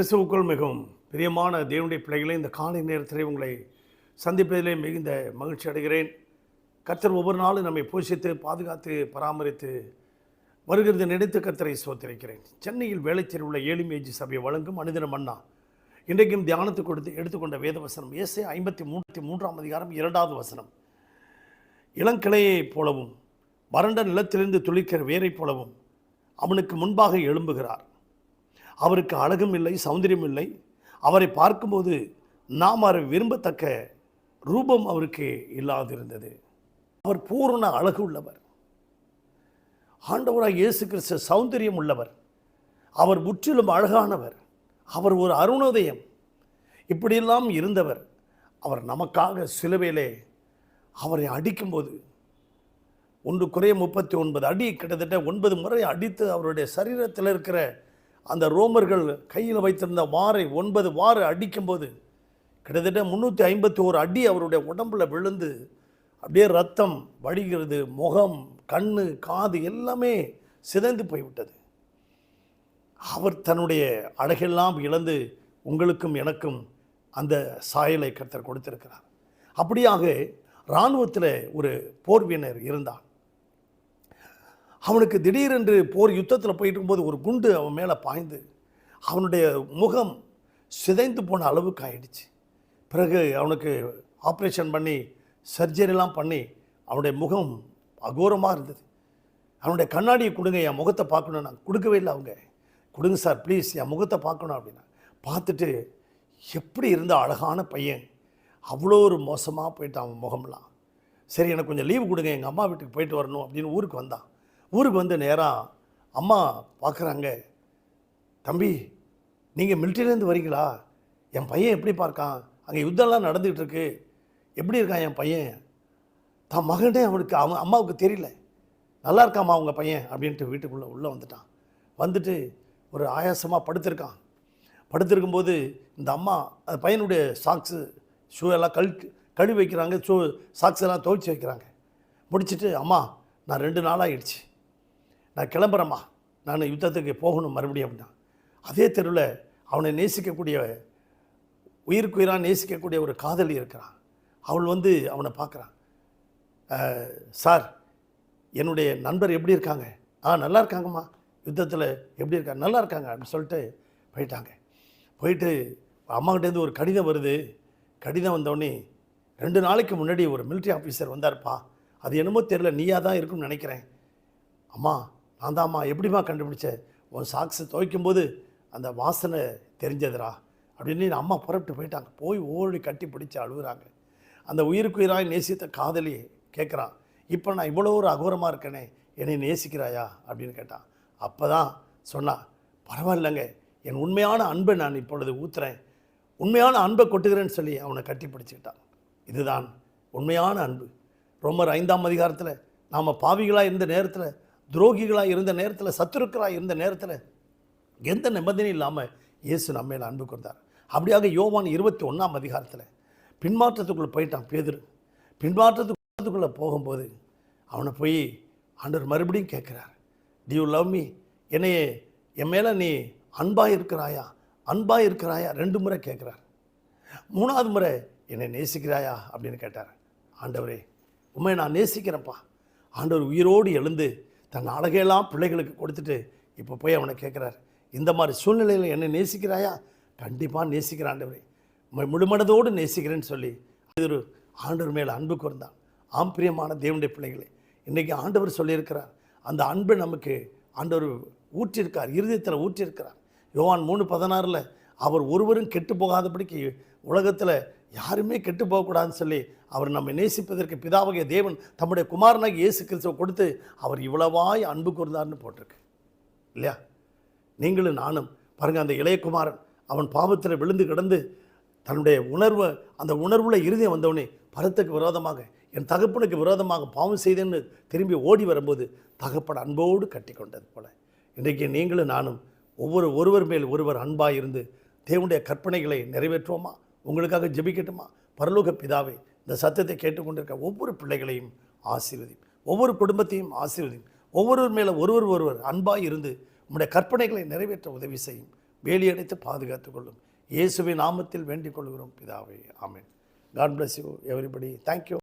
கிறிஸ்துவுக்குள் மிகவும் பிரியமான தேவனுடைய பிள்ளைகளை இந்த காலை நேரத்தில் உங்களை சந்திப்பதிலே மிகுந்த மகிழ்ச்சி அடைகிறேன். கர்த்தர் ஒவ்வொரு நாளும் நம்மை போஷித்து பாதுகாத்து பராமரித்து வருகிறது நினைத்து கத்தரை சோத்திருக்கிறேன் சென்னையில் வேலைச்சேரி உள்ள ஏழுமேஜி சபையை வழங்கும் மனிதன மன்னா. இன்றைக்கும் தியானத்துக்கு கொடுத்து எடுத்துக்கொண்ட வேத வசனம் ஏசே ஐம்பத்தி மூணு மூன்றாம் அதிகாரம் இரண்டாவது வசனம். இளங்கிளையைப் போலவும் வறண்ட நிலத்திலிருந்து துளிக்கிற வேரைப் போலவும் அவனுக்கு முன்பாக எழும்புகிறார். அவருக்கு அழகும் இல்லை சௌந்தரியம் இல்லை. அவரை பார்க்கும்போது நாம் அவரை விரும்பத்தக்க ரூபம் அவருக்கு இல்லாதிருந்தது. அவர் பூரண அழகு உள்ளவர். ஆண்டவராக இயேசு கிறிஸ்த சௌந்தரியம் உள்ளவர். அவர் முற்றிலும் அழகானவர். அவர் ஒரு அருணோதயம். இப்படியெல்லாம் இருந்தவர். அவர் நமக்காக சிலுவையிலே அவரை அடிக்கும்போது ஒன்று குறைய முப்பத்தி ஒன்பது அடி கிட்டத்தட்ட ஒன்பது முறை அடித்து அவருடைய சரீரத்தில் இருக்கிற அந்த ரோமர்கள் கையில் வைத்திருந்த வாரை ஒன்பது வாரை அடிக்கும்போது கிட்டத்தட்ட முந்நூற்றி ஐம்பத்தி ஒரு அடி அவருடைய உடம்புல விழுந்து அப்படியே ரத்தம் வடிகிறது முகம் கண் காது எல்லாமே சிதைந்து போய்விட்டது. அவர் தன்னுடைய அழகெல்லாம் இழந்து உங்களுக்கும் எனக்கும் அந்த சாயலை கர்த்தர் கொடுத்திருக்கிறார். அப்படியாக இராணுவத்தில் ஒரு போர் வீரர் அவனுக்கு திடீரென்று போர் யுத்தத்தில் போயிட்டு இருக்கும்போது ஒரு குண்டு அவன் மேலே பாய்ந்து அவனுடைய முகம் சிதைந்து போன அளவுக்கு ஆயிடுச்சு. பிறகு அவனுக்கு ஆப்ரேஷன் பண்ணி சர்ஜரிலாம் பண்ணி அவனுடைய முகம் அகோரமாக இருந்தது. அவனுடைய கண்ணாடியை கொடுங்க என் முகத்தை பார்க்கணும். நான் கொடுக்கவே இல்லை அவங்க. கொடுங்க சார் ப்ளீஸ் என் முகத்தை பார்க்கணும் அப்படின்னா. பார்த்துட்டு எப்படி இருந்த அழகான பையன். அவ்வளோ ஒரு மோசமாக போயிட்டான் அவன் முகம்லாம். சரி எனக்கு கொஞ்சம் லீவு கொடுங்க எங்கள் அம்மா வீட்டுக்கு போயிட்டு வரணும் அப்படின்னு ஊருக்கு வந்தான். ஊருக்கு வந்து நேராக அம்மா பார்க்குறாங்க தம்பி நீங்கள் மிலிட்டரியிலேருந்து வரீங்களா? என் பையன் எப்படி பார்க்கான்? அங்கே யுத்தம்லாம் நடந்துகிட்ருக்கு எப்படி இருக்கான் என் பையன்? தான் மகனே அவனுக்கு அவன் அம்மாவுக்கு தெரியல. நல்லா இருக்காம்மா அவங்க பையன் அப்படின்ட்டு வீட்டுக்குள்ளே உள்ளே வந்துட்டான். வந்துட்டு ஒரு ஆயாசமாக படுத்திருக்கான். படுத்திருக்கும்போது இந்த அம்மா அந்த பையனுடைய சாக்ஸு ஷூ எல்லாம் கழு கழுவி வைக்கிறாங்க ஷூ சாக்ஸ் எல்லாம் துவைச்சி வைக்கிறாங்க. முடிச்சிட்டு அம்மா நான் ரெண்டு நாளாகிடுச்சு நான் கிளம்புறேம்மா. நான் யுத்தத்துக்கு போகணும் மறுபடியும் அப்படின்னா. அதே தெருவில் அவனை நேசிக்கக்கூடிய உயிருக்குயிராக நேசிக்கக்கூடிய ஒரு காதலி இருக்கிறான். அவள் வந்து அவனை பார்க்குறான். சார் என்னுடைய நண்பர் எப்படி இருக்காங்க? ஆ நல்லா இருக்காங்கம்மா. யுத்தத்தில் எப்படி இருக்காங்க? நல்லா இருக்காங்க அப்படின்னு சொல்லிட்டு போயிட்டாங்க. போயிட்டு அம்மாக்கிட்டேருந்து ஒரு கடிதம் வருது. கடிதம் வந்தோடனே ரெண்டு நாளைக்கு முன்னாடி ஒரு மிலிட்ரி ஆஃபீஸர் வந்தார்ப்பா. அது என்னமோ தெரில நீயாக தான் இருக்கும்னு நினைக்கிறேன். அம்மா நான் தான்ம்மா எப்படிம்மா கண்டுபிடிச்சேன் உன் சாக்ஸை துவைக்கும்போது அந்த வாசனை தெரிஞ்சதுடா அப்படின்னு அம்மா புறப்பட்டு போயிட்டாங்க. போய் ஓடி கட்டி பிடிச்சி அழுகுறாங்க. அந்த உயிருக்குயிராய் நேசித்த காதலி கேட்குறான் இப்போ நான் இவ்வளோ ஒரு அகோரமாக இருக்கேனே என்னை நேசிக்கிறாயா? அப்படின்னு கேட்டான் அப்போ தான் சொன்னான் பரவாயில்லைங்க என் உண்மையான அன்பை நான் இப்பொழுது ஊத்துறேன். உண்மையான அன்பை கொட்டுகிறேன்னு சொல்லி அவனை கட்டி பிடிச்சிக்கிட்டான் இதுதான் உண்மையான அன்பு. ரோமர் ஐந்தாம் அதிகாரத்தில் நாம் பாவிகளாக இருந்த நேரத்தில் துரோகிகளாக இருந்த நேரத்தில் சத்துருக்களாக இருந்த நேரத்தில் எந்த நிபந்தனையும் இல்லாமல் இயேசு நம்ம மேலே அன்பு கொண்டார். அப்படியாக யோவான் இருபத்தி ஒன்றாம் அதிகாரத்தில் பின்மாற்றத்துக்குள்ளே போயிட்டான் பேதர். பின்மாற்றத்துக்குள்ளே போகும்போது அவனை போய் ஆண்டவர் மறுபடியும் கேட்குறார். டி யூ லவ் மீ என்னையே என் மேலே நீ அன்பாக இருக்கிறாயா? அன்பாக இருக்கிறாயா? ரெண்டு முறை கேட்குறார். மூணாவது முறை என்னை நேசிக்கிறாயா? அப்படின்னு கேட்டார். ஆண்டவரே உண்மை நான் நேசிக்கிறேன்ப்பா. ஆண்டவர் உயிரோடு எழுந்து தன் அழகையெல்லாம் பிள்ளைகளுக்கு கொடுத்துட்டு இப்போ போய் அவனை கேட்குறார் இந்த மாதிரி சூழ்நிலையில் என்னை நேசிக்கிறாயா? கண்டிப்பாக நேசிக்கிற முழுமனதோடு நேசிக்கிறேன்னு சொல்லி ஒரு ஆண்டவர் மேலே அன்பு கூர்ந்தான். ஆம் பிரியமான தேவனுடைய பிள்ளைகளே இன்றைக்கி ஆண்டவர் சொல்லியிருக்கிறார். அந்த அன்பை நமக்கு ஆண்டவர் ஊற்றிருக்கார் இருதயத்தில் ஊற்றிருக்கிறார். யோவான் மூணு பதினாறில் அவர் ஒருவரும் கெட்டு போகாதபடிக்கு உலகத்தில் யாருமே கெட்டு போகக்கூடாதுன்னு சொல்லி அவர் நம்மை நேசிப்பதற்கு பிதாவகிய தேவன் தம்முடைய குமாரனாக இயேசு கிறிஸ்துவை கொடுத்து அவர் இவ்வளவாய் அன்பு கூர்ந்தார்னு போட்டிருக்கு. இல்லையா? நீங்களும் நானும் பாருங்கள் அந்த இளையகுமாரன் அவன் பாவத்தில் விழுந்து கிடந்து தன்னுடைய உணர்வை அந்த உணர்வுல இருதயம் வந்தவனே பரத்துக்கு விரோதமாக என் தகப்பனுக்கு விரோதமாக பாவம் செய்தேன்னு திரும்பி ஓடி வரும்போது தகப்பன் அன்போடு கட்டி கொண்டது போல. இன்றைக்கு நீங்களும் நானும் ஒவ்வொரு ஒருவர் மேல் ஒருவர் அன்பாக இருந்து தேவனுடைய கற்பனைகளை நிறைவேற்றுவோமா? உங்களுக்காக ஜெபிக்கட்டுமா? பரலோக பிதாவை இந்த சத்தத்தை கேட்டுக்கொண்டிருக்க ஒவ்வொரு பிள்ளைகளையும் ஆசீர்வதியும். ஒவ்வொரு குடும்பத்தையும் ஆசீர்வதியும். ஒவ்வொருவர் மேலே ஒருவர் ஒருவர் அன்பாக இருந்து உம்முடைய கற்பனைகளை நிறைவேற்ற உதவி செய்யும். வேலியடைத்து பாதுகாத்துக் கொள்ளும். இயேசுவின் நாமத்தில் வேண்டிக் கொள்கிறோம் பிதாவை. ஆமேன். God bless you everybody thank you